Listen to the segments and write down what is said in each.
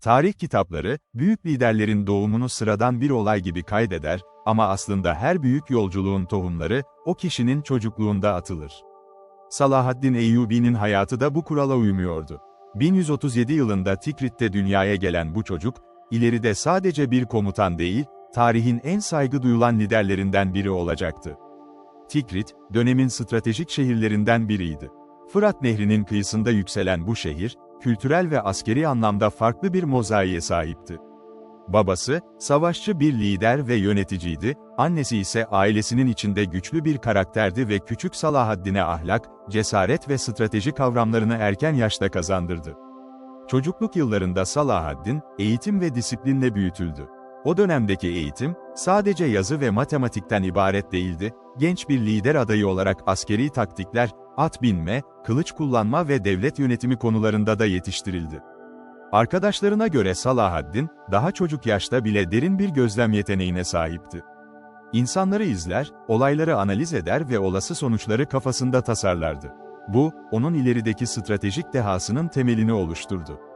Tarih kitapları, büyük liderlerin doğumunu sıradan bir olay gibi kaydeder ama aslında her büyük yolculuğun tohumları, o kişinin çocukluğunda atılır. Salahaddin Eyyubi'nin hayatı da bu kurala uymuyordu. 1137 yılında Tikrit'te dünyaya gelen bu çocuk, ileride sadece bir komutan değil, tarihin en saygı duyulan liderlerinden biri olacaktı. Tikrit, dönemin stratejik şehirlerinden biriydi. Fırat Nehri'nin kıyısında yükselen bu şehir, kültürel ve askeri anlamda farklı bir mozaiğe sahipti. Babası, savaşçı bir lider ve yöneticiydi, annesi ise ailesinin içinde güçlü bir karakterdi ve küçük Salahaddin'e ahlak, cesaret ve strateji kavramlarını erken yaşta kazandırdı. Çocukluk yıllarında Salahaddin, eğitim ve disiplinle büyütüldü. O dönemdeki eğitim, sadece yazı ve matematikten ibaret değildi, genç bir lider adayı olarak askeri taktikler, at binme, kılıç kullanma ve devlet yönetimi konularında da yetiştirildi. Arkadaşlarına göre Salahaddin, daha çocuk yaşta bile derin bir gözlem yeteneğine sahipti. İnsanları izler, olayları analiz eder ve olası sonuçları kafasında tasarlardı. Bu, onun ilerideki stratejik dehasının temelini oluşturdu.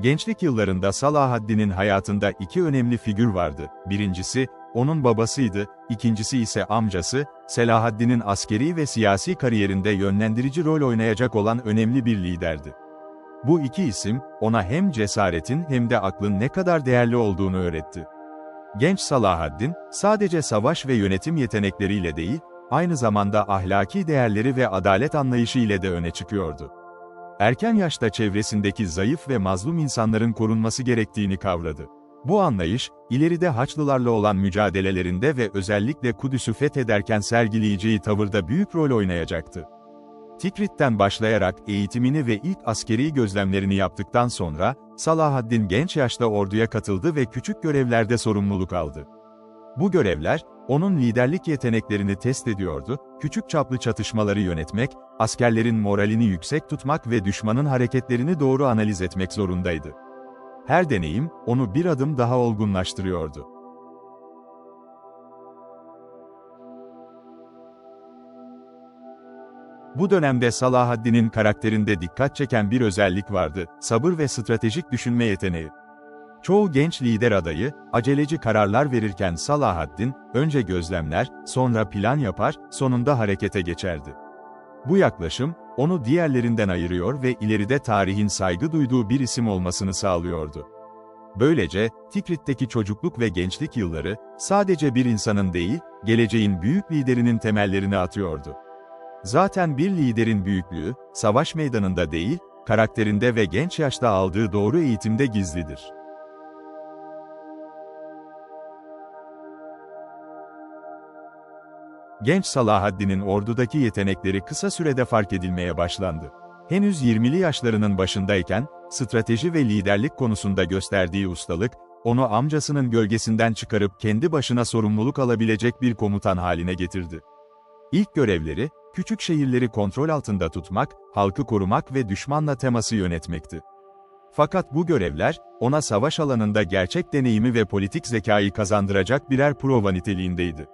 Gençlik yıllarında Salahaddin'in hayatında iki önemli figür vardı. Birincisi, onun babasıydı, ikincisi ise amcası, Selahaddin'in askeri ve siyasi kariyerinde yönlendirici rol oynayacak olan önemli bir liderdi. Bu iki isim, ona hem cesaretin hem de aklın ne kadar değerli olduğunu öğretti. Genç Salahaddin, sadece savaş ve yönetim yetenekleriyle değil, aynı zamanda ahlaki değerleri ve adalet anlayışı ile de öne çıkıyordu. Erken yaşta çevresindeki zayıf ve mazlum insanların korunması gerektiğini kavradı. Bu anlayış, ileride Haçlılarla olan mücadelelerinde ve özellikle Kudüs'ü fethederken sergileyeceği tavırda büyük rol oynayacaktı. Tikrit'ten başlayarak eğitimini ve ilk askeri gözlemlerini yaptıktan sonra, Salahaddin genç yaşta orduya katıldı ve küçük görevlerde sorumluluk aldı. Bu görevler, onun liderlik yeteneklerini test ediyordu, küçük çaplı çatışmaları yönetmek, askerlerin moralini yüksek tutmak ve düşmanın hareketlerini doğru analiz etmek zorundaydı. Her deneyim, onu bir adım daha olgunlaştırıyordu. Bu dönemde Salahaddin'in karakterinde dikkat çeken bir özellik vardı, sabır ve stratejik düşünme yeteneği. Çoğu genç lider adayı, aceleci kararlar verirken Salahaddin, önce gözlemler, sonra plan yapar, sonunda harekete geçerdi. Bu yaklaşım, onu diğerlerinden ayırıyor ve ileride tarihin saygı duyduğu bir isim olmasını sağlıyordu. Böylece, Tikrit'teki çocukluk ve gençlik yılları, sadece bir insanın değil, geleceğin büyük liderinin temellerini atıyordu. Zaten bir liderin büyüklüğü, savaş meydanında değil, karakterinde ve genç yaşta aldığı doğru eğitimde gizlidir. Genç Salahaddin'in ordudaki yetenekleri kısa sürede fark edilmeye başlandı. Henüz 20'li yaşlarının başındayken, strateji ve liderlik konusunda gösterdiği ustalık, onu amcasının gölgesinden çıkarıp kendi başına sorumluluk alabilecek bir komutan haline getirdi. İlk görevleri, küçük şehirleri kontrol altında tutmak, halkı korumak ve düşmanla teması yönetmekti. Fakat bu görevler, ona savaş alanında gerçek deneyimi ve politik zekayı kazandıracak birer prova niteliğindeydi.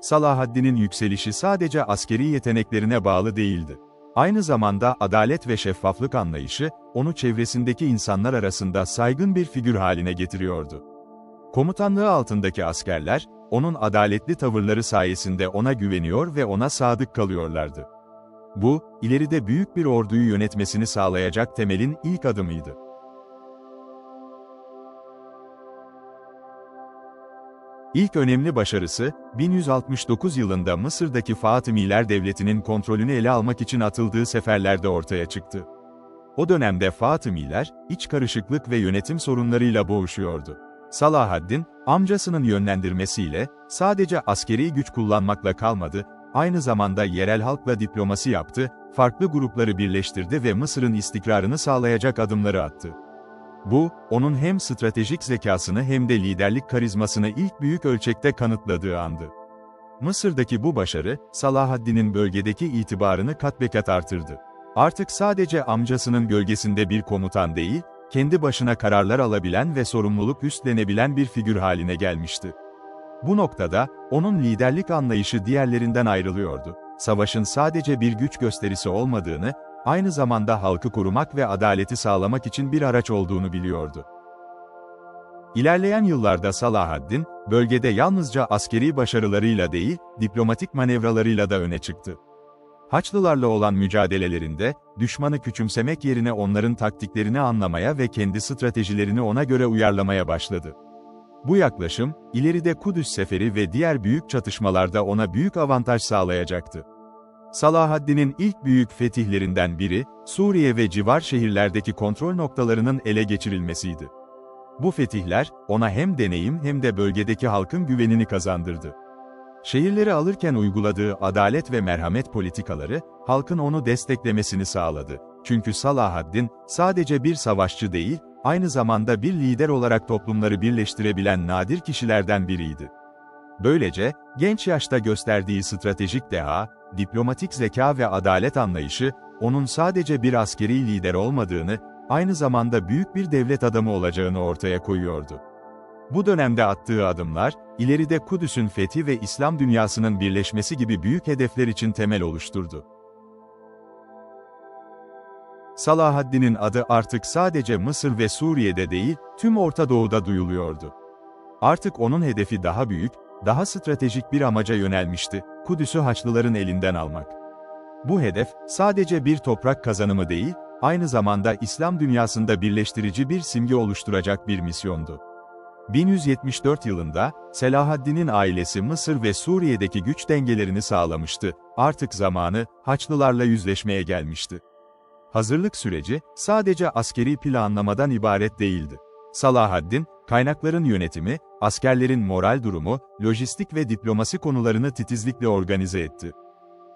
Salahaddin'in yükselişi sadece askeri yeteneklerine bağlı değildi. Aynı zamanda adalet ve şeffaflık anlayışı, onu çevresindeki insanlar arasında saygın bir figür haline getiriyordu. Komutanlığı altındaki askerler, onun adaletli tavırları sayesinde ona güveniyor ve ona sadık kalıyorlardı. Bu, ileride büyük bir orduyu yönetmesini sağlayacak temelin ilk adımıydı. İlk önemli başarısı, 1169 yılında Mısır'daki Fatımiler Devleti'nin kontrolünü ele almak için atıldığı seferlerde ortaya çıktı. O dönemde Fatımiler, iç karışıklık ve yönetim sorunlarıyla boğuşuyordu. Salahaddin, amcasının yönlendirmesiyle, sadece askeri güç kullanmakla kalmadı, aynı zamanda yerel halkla diplomasi yaptı, farklı grupları birleştirdi ve Mısır'ın istikrarını sağlayacak adımları attı. Bu, onun hem stratejik zekasını hem de liderlik karizmasını ilk büyük ölçekte kanıtladığı andı. Mısır'daki bu başarı, Salahaddin'in bölgedeki itibarını katbekat artırdı. Artık sadece amcasının gölgesinde bir komutan değil, kendi başına kararlar alabilen ve sorumluluk üstlenebilen bir figür haline gelmişti. Bu noktada, onun liderlik anlayışı diğerlerinden ayrılıyordu. savaşın sadece bir güç gösterisi olmadığını, aynı zamanda halkı korumak ve adaleti sağlamak için bir araç olduğunu biliyordu. İlerleyen yıllarda Salahaddin, bölgede yalnızca askeri başarılarıyla değil, diplomatik manevralarıyla da öne çıktı. Haçlılarla olan mücadelelerinde, düşmanı küçümsemek yerine onların taktiklerini anlamaya ve kendi stratejilerini ona göre uyarlamaya başladı. Bu yaklaşım, ileride Kudüs Seferi ve diğer büyük çatışmalarda ona büyük avantaj sağlayacaktı. Salahaddin'in ilk büyük fetihlerinden biri, Suriye ve civar şehirlerdeki kontrol noktalarının ele geçirilmesiydi. Bu fetihler, ona hem deneyim hem de bölgedeki halkın güvenini kazandırdı. Şehirleri alırken uyguladığı adalet ve merhamet politikaları, halkın onu desteklemesini sağladı. Çünkü Salahaddin, sadece bir savaşçı değil, aynı zamanda bir lider olarak toplumları birleştirebilen nadir kişilerden biriydi. Böylece, genç yaşta gösterdiği stratejik deha, diplomatik zeka ve adalet anlayışı, onun sadece bir askeri lider olmadığını, aynı zamanda büyük bir devlet adamı olacağını ortaya koyuyordu. Bu dönemde attığı adımlar, ileride Kudüs'ün fethi ve İslam dünyasının birleşmesi gibi büyük hedefler için temel oluşturdu. Salahaddin'in adı artık sadece Mısır ve Suriye'de değil, tüm Orta Doğu'da duyuluyordu. Artık onun hedefi daha büyük, daha stratejik bir amaca yönelmişti, Kudüs'ü Haçlıların elinden almak. Bu hedef, sadece bir toprak kazanımı değil, aynı zamanda İslam dünyasında birleştirici bir simge oluşturacak bir misyondu. 1174 yılında, Selahaddin'in ailesi Mısır ve Suriye'deki güç dengelerini sağlamıştı, artık zamanı, Haçlılarla yüzleşmeye gelmişti. Hazırlık süreci, sadece askeri planlamadan ibaret değildi. Salahaddin, kaynakların yönetimi, askerlerin moral durumu, lojistik ve diplomasi konularını titizlikle organize etti.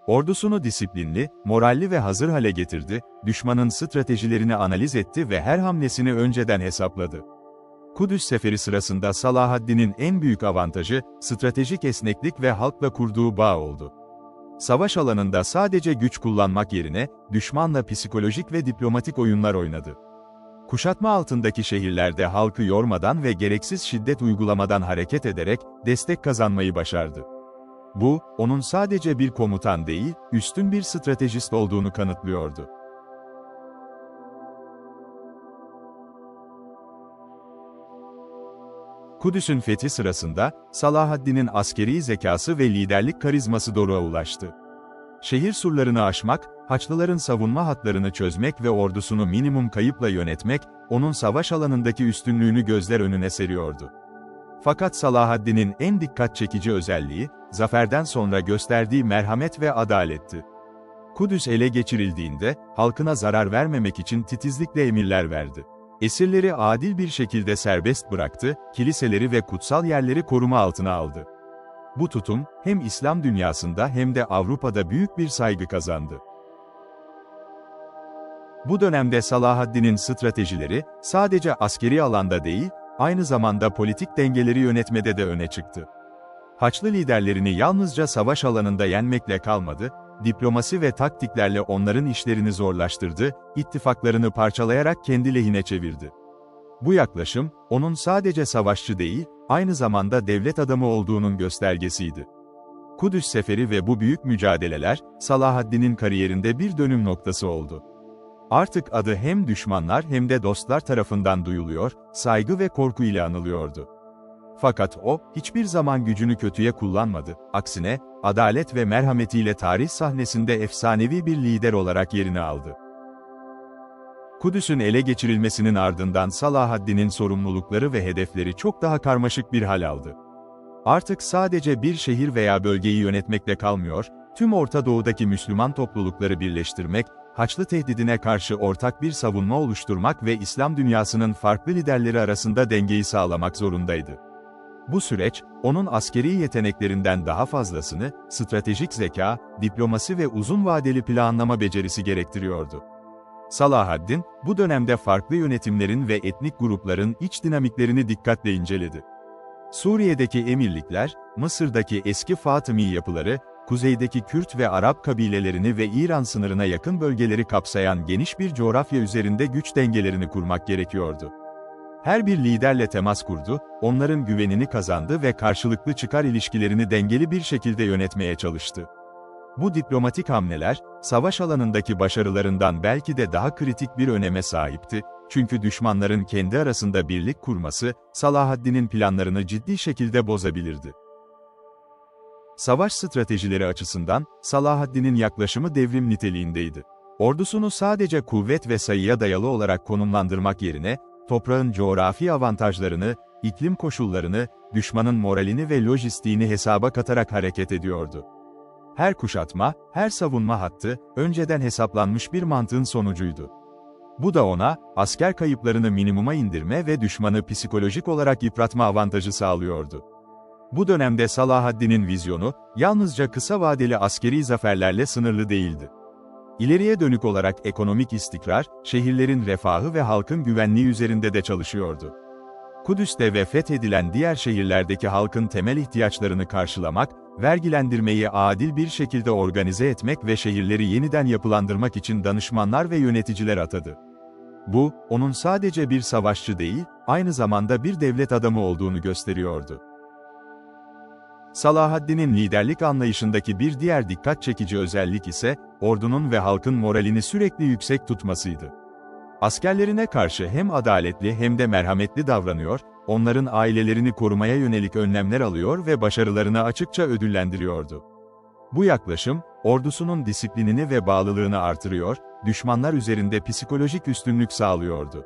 Ordusunu disiplinli, moralli ve hazır hale getirdi, düşmanın stratejilerini analiz etti ve her hamlesini önceden hesapladı. Kudüs seferi sırasında Salahaddin'in en büyük avantajı, stratejik esneklik ve halkla kurduğu bağ oldu. Savaş alanında sadece güç kullanmak yerine, düşmanla psikolojik ve diplomatik oyunlar oynadı. Kuşatma altındaki şehirlerde halkı yormadan ve gereksiz şiddet uygulamadan hareket ederek, destek kazanmayı başardı. Bu, onun sadece bir komutan değil, üstün bir stratejist olduğunu kanıtlıyordu. Kudüs'ün fethi sırasında, Salahaddin'in askeri zekası ve liderlik karizması doruğa ulaştı. Şehir surlarını aşmak, Haçlıların savunma hatlarını çözmek ve ordusunu minimum kayıpla yönetmek, onun savaş alanındaki üstünlüğünü gözler önüne seriyordu. Fakat Salahaddin'in en dikkat çekici özelliği, zaferden sonra gösterdiği merhamet ve adaletti. Kudüs ele geçirildiğinde, halkına zarar vermemek için titizlikle emirler verdi. Esirleri adil bir şekilde serbest bıraktı, kiliseleri ve kutsal yerleri koruma altına aldı. Bu tutum, hem İslam dünyasında hem de Avrupa'da büyük bir saygı kazandı. Bu dönemde Salahaddin'in stratejileri, sadece askeri alanda değil, aynı zamanda politik dengeleri yönetmede de öne çıktı. Haçlı liderlerini yalnızca savaş alanında yenmekle kalmadı, diplomasi ve taktiklerle onların işlerini zorlaştırdı, ittifaklarını parçalayarak kendi lehine çevirdi. Bu yaklaşım, onun sadece savaşçı değil, aynı zamanda devlet adamı olduğunun göstergesiydi. Kudüs Seferi ve bu büyük mücadeleler, Salahaddin'in kariyerinde bir dönüm noktası oldu. Artık adı hem düşmanlar hem de dostlar tarafından duyuluyor, saygı ve korku ile anılıyordu. Fakat o, hiçbir zaman gücünü kötüye kullanmadı, aksine, adalet ve merhametiyle tarih sahnesinde efsanevi bir lider olarak yerini aldı. Kudüs'ün ele geçirilmesinin ardından Salahaddin'in sorumlulukları ve hedefleri çok daha karmaşık bir hal aldı. Artık sadece bir şehir veya bölgeyi yönetmekle kalmıyor, tüm Orta Doğu'daki Müslüman toplulukları birleştirmek, Haçlı tehdidine karşı ortak bir savunma oluşturmak ve İslam dünyasının farklı liderleri arasında dengeyi sağlamak zorundaydı. Bu süreç, onun askeri yeteneklerinden daha fazlasını, stratejik zeka, diplomasi ve uzun vadeli planlama becerisi gerektiriyordu. Salahaddin, bu dönemde farklı yönetimlerin ve etnik grupların iç dinamiklerini dikkatle inceledi. Suriye'deki emirlikler, Mısır'daki eski Fatımi yapıları, kuzeydeki Kürt ve Arap kabilelerini ve İran sınırına yakın bölgeleri kapsayan geniş bir coğrafya üzerinde güç dengelerini kurmak gerekiyordu. Her bir liderle temas kurdu, onların güvenini kazandı ve karşılıklı çıkar ilişkilerini dengeli bir şekilde yönetmeye çalıştı. Bu diplomatik hamleler, savaş alanındaki başarılarından belki de daha kritik bir öneme sahipti, çünkü düşmanların kendi arasında birlik kurması, Salahaddin'in planlarını ciddi şekilde bozabilirdi. Savaş stratejileri açısından, Salahaddin'in yaklaşımı devrim niteliğindeydi. Ordusunu sadece kuvvet ve sayıya dayalı olarak konumlandırmak yerine, toprağın coğrafi avantajlarını, iklim koşullarını, düşmanın moralini ve lojistiğini hesaba katarak hareket ediyordu. Her kuşatma, her savunma hattı, önceden hesaplanmış bir mantığın sonucuydu. Bu da ona, asker kayıplarını minimuma indirme ve düşmanı psikolojik olarak yıpratma avantajı sağlıyordu. Bu dönemde Salahaddin'in vizyonu, yalnızca kısa vadeli askeri zaferlerle sınırlı değildi. İleriye dönük olarak ekonomik istikrar, şehirlerin refahı ve halkın güvenliği üzerinde de çalışıyordu. Kudüs'te ve fethedilen diğer şehirlerdeki halkın temel ihtiyaçlarını karşılamak, vergilendirmeyi adil bir şekilde organize etmek ve şehirleri yeniden yapılandırmak için danışmanlar ve yöneticiler atadı. Bu, onun sadece bir savaşçı değil, aynı zamanda bir devlet adamı olduğunu gösteriyordu. Salahaddin'in liderlik anlayışındaki bir diğer dikkat çekici özellik ise, ordunun ve halkın moralini sürekli yüksek tutmasıydı. Askerlerine karşı hem adaletli hem de merhametli davranıyor, onların ailelerini korumaya yönelik önlemler alıyor ve başarılarını açıkça ödüllendiriyordu. Bu yaklaşım, ordusunun disiplinini ve bağlılığını artırıyor, düşmanlar üzerinde psikolojik üstünlük sağlıyordu.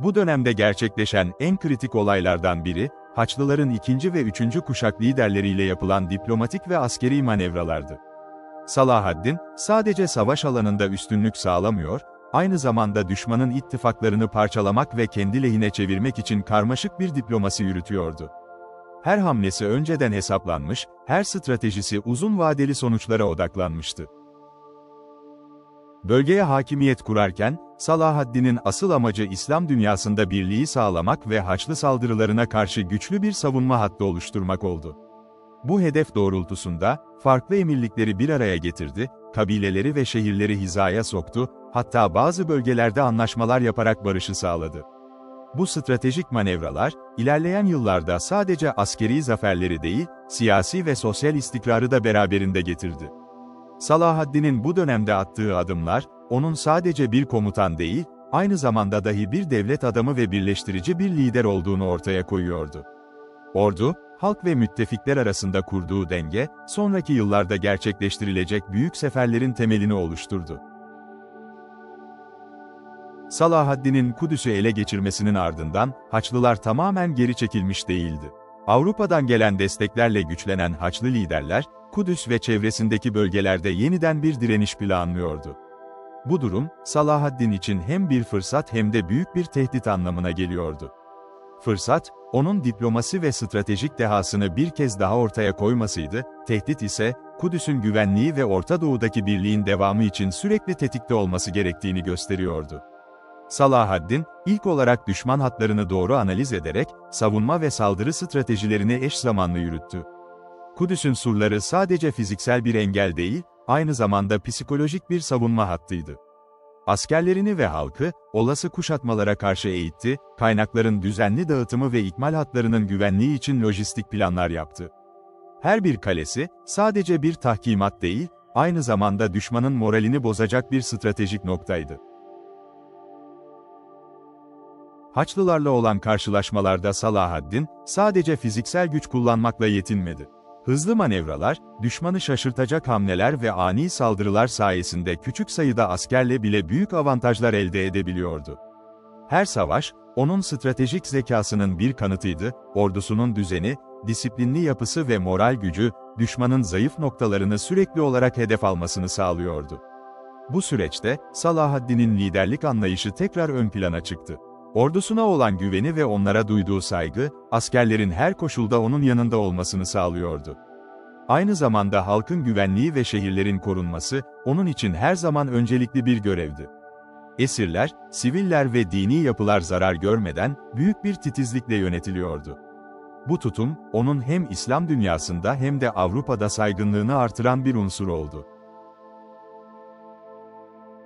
Bu dönemde gerçekleşen en kritik olaylardan biri, Haçlıların ikinci ve üçüncü kuşak liderleriyle yapılan diplomatik ve askeri manevralardı. Salahaddin, sadece savaş alanında üstünlük sağlamıyor, aynı zamanda düşmanın ittifaklarını parçalamak ve kendi lehine çevirmek için karmaşık bir diplomasi yürütüyordu. Her hamlesi önceden hesaplanmış, her stratejisi uzun vadeli sonuçlara odaklanmıştı. Bölgeye hakimiyet kurarken, Salahaddin'in asıl amacı İslam dünyasında birliği sağlamak ve Haçlı saldırılarına karşı güçlü bir savunma hattı oluşturmak oldu. Bu hedef doğrultusunda, farklı emirlikleri bir araya getirdi, kabileleri ve şehirleri hizaya soktu, hatta bazı bölgelerde anlaşmalar yaparak barışı sağladı. Bu stratejik manevralar, ilerleyen yıllarda sadece askeri zaferleri değil, siyasi ve sosyal istikrarı da beraberinde getirdi. Salahaddin'in bu dönemde attığı adımlar, onun sadece bir komutan değil, aynı zamanda dahi bir devlet adamı ve birleştirici bir lider olduğunu ortaya koyuyordu. Ordu, halk ve müttefikler arasında kurduğu denge, sonraki yıllarda gerçekleştirilecek büyük seferlerin temelini oluşturdu. Salahaddin'in Kudüs'ü ele geçirmesinin ardından, Haçlılar tamamen geri çekilmiş değildi. Avrupa'dan gelen desteklerle güçlenen Haçlı liderler, Kudüs ve çevresindeki bölgelerde yeniden bir direniş planlıyordu. Bu durum, Salahaddin için hem bir fırsat hem de büyük bir tehdit anlamına geliyordu. Fırsat, onun diplomasi ve stratejik dehasını bir kez daha ortaya koymasıydı, tehdit ise, Kudüs'ün güvenliği ve Orta Doğu'daki birliğin devamı için sürekli tetikte olması gerektiğini gösteriyordu. Salahaddin, ilk olarak düşman hatlarını doğru analiz ederek, savunma ve saldırı stratejilerini eş zamanlı yürüttü. Kudüs'ün surları sadece fiziksel bir engel değil, aynı zamanda psikolojik bir savunma hattıydı. Askerlerini ve halkı, olası kuşatmalara karşı eğitti, kaynakların düzenli dağıtımı ve ikmal hatlarının güvenliği için lojistik planlar yaptı. Her bir kalesi, sadece bir tahkimat değil, aynı zamanda düşmanın moralini bozacak bir stratejik noktaydı. Haçlılarla olan karşılaşmalarda Salahaddin, sadece fiziksel güç kullanmakla yetinmedi. Hızlı manevralar, düşmanı şaşırtacak hamleler ve ani saldırılar sayesinde küçük sayıda askerle bile büyük avantajlar elde edebiliyordu. Her savaş, onun stratejik zekasının bir kanıtıydı, ordusunun düzeni, disiplinli yapısı ve moral gücü, düşmanın zayıf noktalarını sürekli olarak hedef almasını sağlıyordu. Bu süreçte, Salahaddin'in liderlik anlayışı tekrar ön plana çıktı. Ordusuna olan güveni ve onlara duyduğu saygı, askerlerin her koşulda onun yanında olmasını sağlıyordu. Aynı zamanda halkın güvenliği ve şehirlerin korunması, onun için her zaman öncelikli bir görevdi. Esirler, siviller ve dini yapılar zarar görmeden, büyük bir titizlikle yönetiliyordu. Bu tutum, onun hem İslam dünyasında hem de Avrupa'da saygınlığını artıran bir unsur oldu.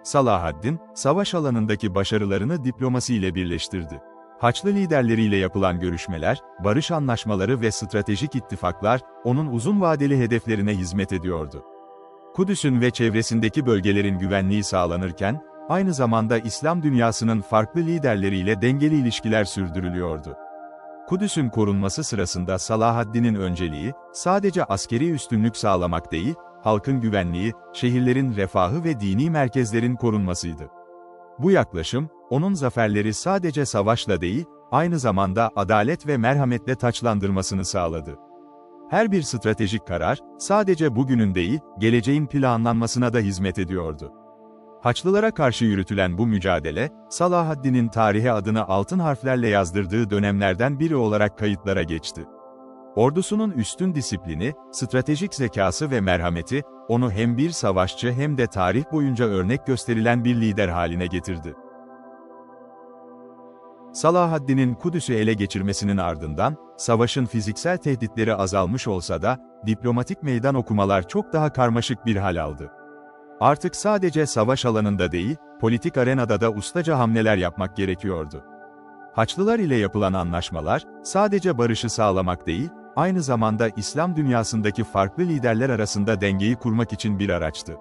Salahaddin, savaş alanındaki başarılarını diplomasiyle birleştirdi. Haçlı liderleriyle yapılan görüşmeler, barış anlaşmaları ve stratejik ittifaklar, onun uzun vadeli hedeflerine hizmet ediyordu. Kudüs'ün ve çevresindeki bölgelerin güvenliği sağlanırken, aynı zamanda İslam dünyasının farklı liderleriyle dengeli ilişkiler sürdürülüyordu. Kudüs'ün korunması sırasında Salahaddin'in önceliği, sadece askeri üstünlük sağlamak değil, halkın güvenliği, şehirlerin refahı ve dini merkezlerin korunmasıydı. Bu yaklaşım, onun zaferleri sadece savaşla değil, aynı zamanda adalet ve merhametle taçlandırmasını sağladı. Her bir stratejik karar, sadece bugünün değil, geleceğin planlanmasına da hizmet ediyordu. Haçlılara karşı yürütülen bu mücadele, Salahaddin'in tarihe adını altın harflerle yazdırdığı dönemlerden biri olarak kayıtlara geçti. Ordusunun üstün disiplini, stratejik zekası ve merhameti, onu hem bir savaşçı hem de tarih boyunca örnek gösterilen bir lider haline getirdi. Salahaddin'in Kudüs'ü ele geçirmesinin ardından, savaşın fiziksel tehditleri azalmış olsa da, diplomatik meydan okumalar çok daha karmaşık bir hal aldı. Artık sadece savaş alanında değil, politik arenada da ustaca hamleler yapmak gerekiyordu. Haçlılar ile yapılan anlaşmalar, sadece barışı sağlamak değil, aynı zamanda İslam dünyasındaki farklı liderler arasında dengeyi kurmak için bir araçtı.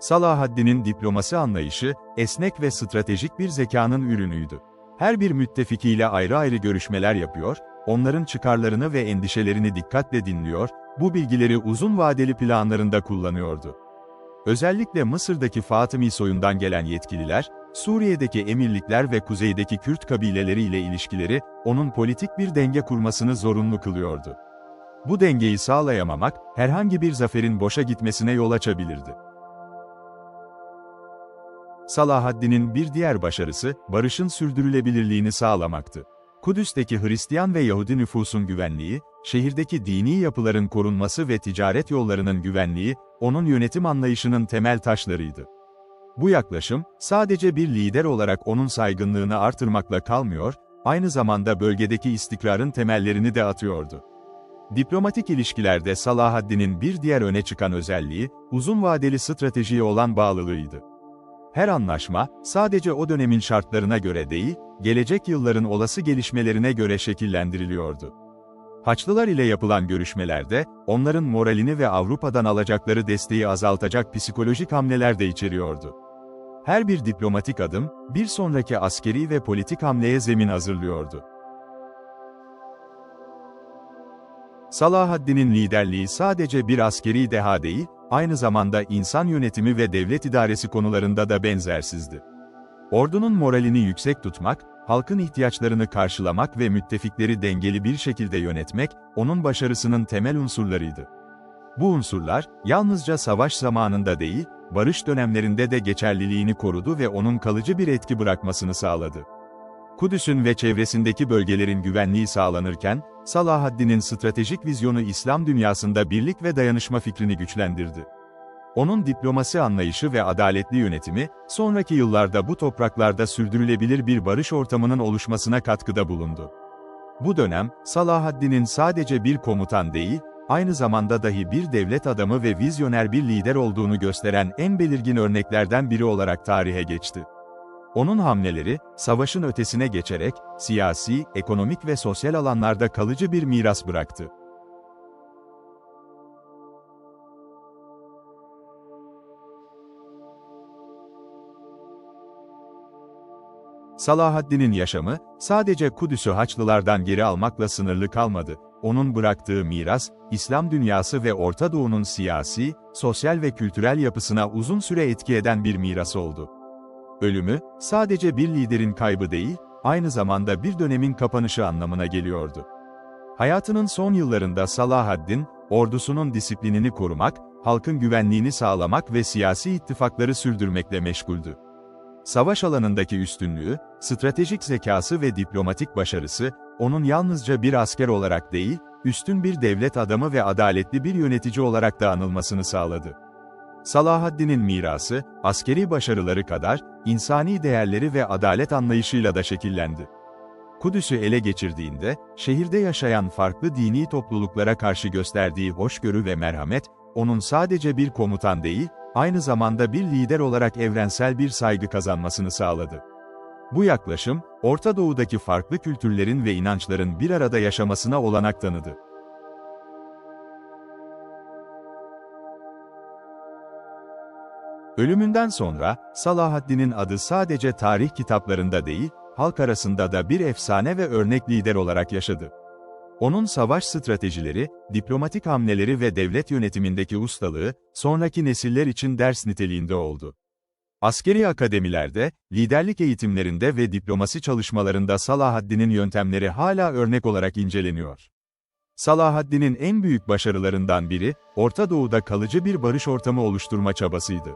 Salahaddin'in diplomasi anlayışı, esnek ve stratejik bir zekanın ürünüydü. Her bir müttefikiyle ayrı ayrı görüşmeler yapıyor, onların çıkarlarını ve endişelerini dikkatle dinliyor, bu bilgileri uzun vadeli planlarında kullanıyordu. Özellikle Mısır'daki Fatımi soyundan gelen yetkililer, Suriye'deki emirlikler ve kuzeydeki Kürt kabileleri ile ilişkileri, onun politik bir denge kurmasını zorunlu kılıyordu. Bu dengeyi sağlayamamak, herhangi bir zaferin boşa gitmesine yol açabilirdi. Salahaddin'in bir diğer başarısı, barışın sürdürülebilirliğini sağlamaktı. Kudüs'teki Hristiyan ve Yahudi nüfusun güvenliği, şehirdeki dini yapıların korunması ve ticaret yollarının güvenliği, onun yönetim anlayışının temel taşlarıydı. Bu yaklaşım, sadece bir lider olarak onun saygınlığını artırmakla kalmıyor, aynı zamanda bölgedeki istikrarın temellerini de atıyordu. Diplomatik ilişkilerde Salahaddin'in bir diğer öne çıkan özelliği, uzun vadeli stratejiye olan bağlılığıydı. Her anlaşma, sadece o dönemin şartlarına göre değil, gelecek yılların olası gelişmelerine göre şekillendiriliyordu. Haçlılar ile yapılan görüşmelerde, onların moralini ve Avrupa'dan alacakları desteği azaltacak psikolojik hamleler de içeriyordu. Her bir diplomatik adım, bir sonraki askeri ve politik hamleye zemin hazırlıyordu. Salahaddin'in liderliği sadece bir askeri deha değil, aynı zamanda insan yönetimi ve devlet idaresi konularında da benzersizdi. Ordunun moralini yüksek tutmak, halkın ihtiyaçlarını karşılamak ve müttefikleri dengeli bir şekilde yönetmek, onun başarısının temel unsurlarıydı. Bu unsurlar, yalnızca savaş zamanında değil, barış dönemlerinde de geçerliliğini korudu ve onun kalıcı bir etki bırakmasını sağladı. Kudüs'ün ve çevresindeki bölgelerin güvenliği sağlanırken, Salahaddin'in stratejik vizyonu İslam dünyasında birlik ve dayanışma fikrini güçlendirdi. Onun diplomasi anlayışı ve adaletli yönetimi, sonraki yıllarda bu topraklarda sürdürülebilir bir barış ortamının oluşmasına katkıda bulundu. Bu dönem, Salahaddin'in sadece bir komutan değil, aynı zamanda dahi bir devlet adamı ve vizyoner bir lider olduğunu gösteren en belirgin örneklerden biri olarak tarihe geçti. Onun hamleleri, savaşın ötesine geçerek, siyasi, ekonomik ve sosyal alanlarda kalıcı bir miras bıraktı. Salahaddin'in yaşamı, sadece Kudüs'ü Haçlılardan geri almakla sınırlı kalmadı. Onun bıraktığı miras, İslam dünyası ve Orta Doğu'nun siyasi, sosyal ve kültürel yapısına uzun süre etki eden bir miras oldu. Ölümü, sadece bir liderin kaybı değil, aynı zamanda bir dönemin kapanışı anlamına geliyordu. Hayatının son yıllarında Salahaddin, ordusunun disiplinini korumak, halkın güvenliğini sağlamak ve siyasi ittifakları sürdürmekle meşguldü. Savaş alanındaki üstünlüğü, stratejik zekası ve diplomatik başarısı, onun yalnızca bir asker olarak değil, üstün bir devlet adamı ve adaletli bir yönetici olarak da anılmasını sağladı. Salahaddin'in mirası, askeri başarıları kadar, insani değerleri ve adalet anlayışıyla da şekillendi. Kudüs'ü ele geçirdiğinde, şehirde yaşayan farklı dini topluluklara karşı gösterdiği hoşgörü ve merhamet, onun sadece bir komutan değil, aynı zamanda bir lider olarak evrensel bir saygı kazanmasını sağladı. Bu yaklaşım, Orta Doğu'daki farklı kültürlerin ve inançların bir arada yaşamasına olanak tanıdı. Ölümünden sonra, Salahaddin'in adı sadece tarih kitaplarında değil, halk arasında da bir efsane ve örnek lider olarak yaşadı. Onun savaş stratejileri, diplomatik hamleleri ve devlet yönetimindeki ustalığı, sonraki nesiller için ders niteliğinde oldu. Askeri akademilerde, liderlik eğitimlerinde ve diplomasi çalışmalarında Salahaddin'in yöntemleri hala örnek olarak inceleniyor. Salahaddin'in en büyük başarılarından biri, Orta Doğu'da kalıcı bir barış ortamı oluşturma çabasıydı.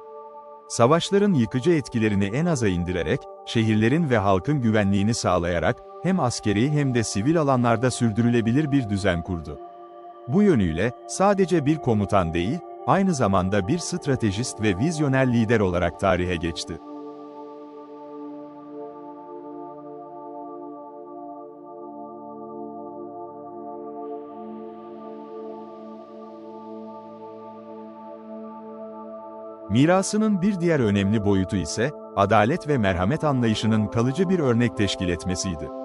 Savaşların yıkıcı etkilerini en aza indirerek, şehirlerin ve halkın güvenliğini sağlayarak, hem askeri hem de sivil alanlarda sürdürülebilir bir düzen kurdu. Bu yönüyle, sadece bir komutan değil, aynı zamanda bir stratejist ve vizyoner lider olarak tarihe geçti. Mirasının bir diğer önemli boyutu ise, adalet ve merhamet anlayışının kalıcı bir örnek teşkil etmesiydi.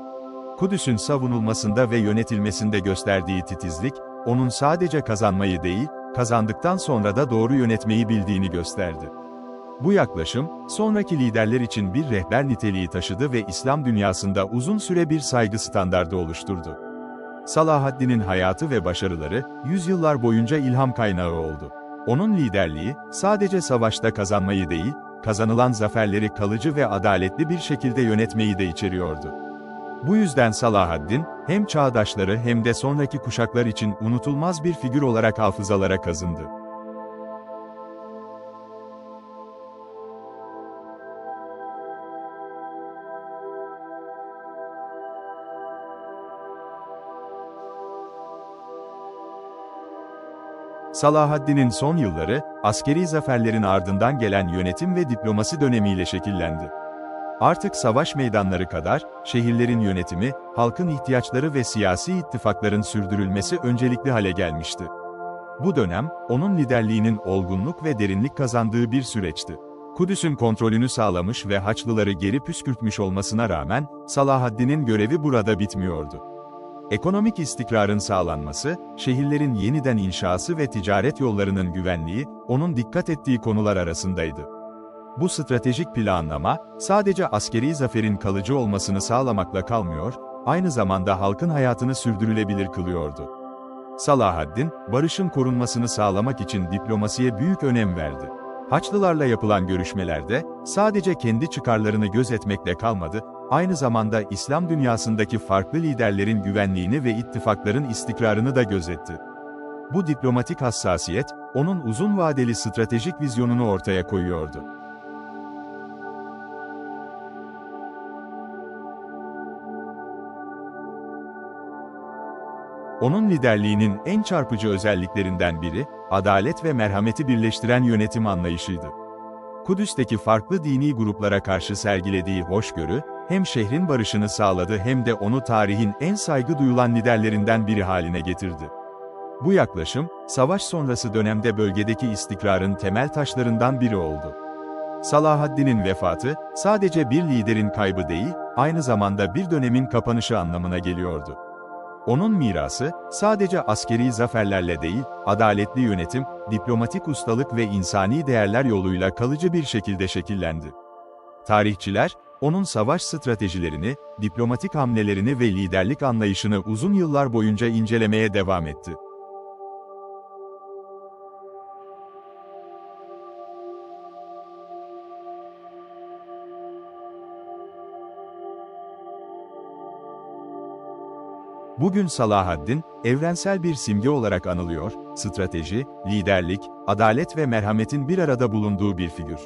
Kudüs'ün savunulmasında ve yönetilmesinde gösterdiği titizlik, onun sadece kazanmayı değil, kazandıktan sonra da doğru yönetmeyi bildiğini gösterdi. Bu yaklaşım, sonraki liderler için bir rehber niteliği taşıdı ve İslam dünyasında uzun süre bir saygı standardı oluşturdu. Salahaddin'in hayatı ve başarıları, yüzyıllar boyunca ilham kaynağı oldu. Onun liderliği, sadece savaşta kazanmayı değil, kazanılan zaferleri kalıcı ve adaletli bir şekilde yönetmeyi de içeriyordu. Bu yüzden Salahaddin, hem çağdaşları hem de sonraki kuşaklar için unutulmaz bir figür olarak hafızalara kazındı. Salahaddin'in son yılları, askeri zaferlerin ardından gelen yönetim ve diplomasi dönemiyle şekillendi. Artık savaş meydanları kadar, şehirlerin yönetimi, halkın ihtiyaçları ve siyasi ittifakların sürdürülmesi öncelikli hale gelmişti. Bu dönem, onun liderliğinin olgunluk ve derinlik kazandığı bir süreçti. Kudüs'ün kontrolünü sağlamış ve Haçlıları geri püskürtmüş olmasına rağmen, Salahaddin'in görevi burada bitmiyordu. Ekonomik istikrarın sağlanması, şehirlerin yeniden inşası ve ticaret yollarının güvenliği, onun dikkat ettiği konular arasındaydı. Bu stratejik planlama, sadece askeri zaferin kalıcı olmasını sağlamakla kalmıyor, aynı zamanda halkın hayatını sürdürülebilir kılıyordu. Salahaddin, barışın korunmasını sağlamak için diplomasiye büyük önem verdi. Haçlılarla yapılan görüşmelerde, sadece kendi çıkarlarını gözetmekle kalmadı, aynı zamanda İslam dünyasındaki farklı liderlerin güvenliğini ve ittifakların istikrarını da gözetti. Bu diplomatik hassasiyet, onun uzun vadeli stratejik vizyonunu ortaya koyuyordu. Onun liderliğinin en çarpıcı özelliklerinden biri, adalet ve merhameti birleştiren yönetim anlayışıydı. Kudüs'teki farklı dini gruplara karşı sergilediği hoşgörü, hem şehrin barışını sağladı hem de onu tarihin en saygı duyulan liderlerinden biri haline getirdi. Bu yaklaşım, savaş sonrası dönemde bölgedeki istikrarın temel taşlarından biri oldu. Salahaddin'in vefatı, sadece bir liderin kaybı değil, aynı zamanda bir dönemin kapanışı anlamına geliyordu. Onun mirası, sadece askeri zaferlerle değil, adaletli yönetim, diplomatik ustalık ve insani değerler yoluyla kalıcı bir şekilde şekillendi. Tarihçiler, onun savaş stratejilerini, diplomatik hamlelerini ve liderlik anlayışını uzun yıllar boyunca incelemeye devam etti. Bugün Salahaddin, evrensel bir simge olarak anılıyor, strateji, liderlik, adalet ve merhametin bir arada bulunduğu bir figür.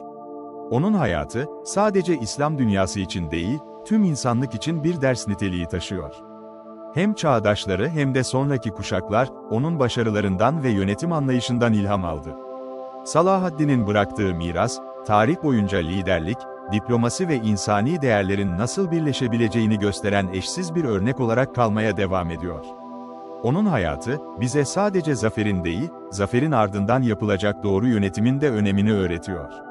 Onun hayatı, sadece İslam dünyası için değil, tüm insanlık için bir ders niteliği taşıyor. Hem çağdaşları hem de sonraki kuşaklar, onun başarılarından ve yönetim anlayışından ilham aldı. Salahaddin'in bıraktığı miras, tarih boyunca liderlik, diplomasi ve insani değerlerin nasıl birleşebileceğini gösteren eşsiz bir örnek olarak kalmaya devam ediyor. Onun hayatı, bize sadece zaferin değil, zaferin ardından yapılacak doğru yönetimin de önemini öğretiyor.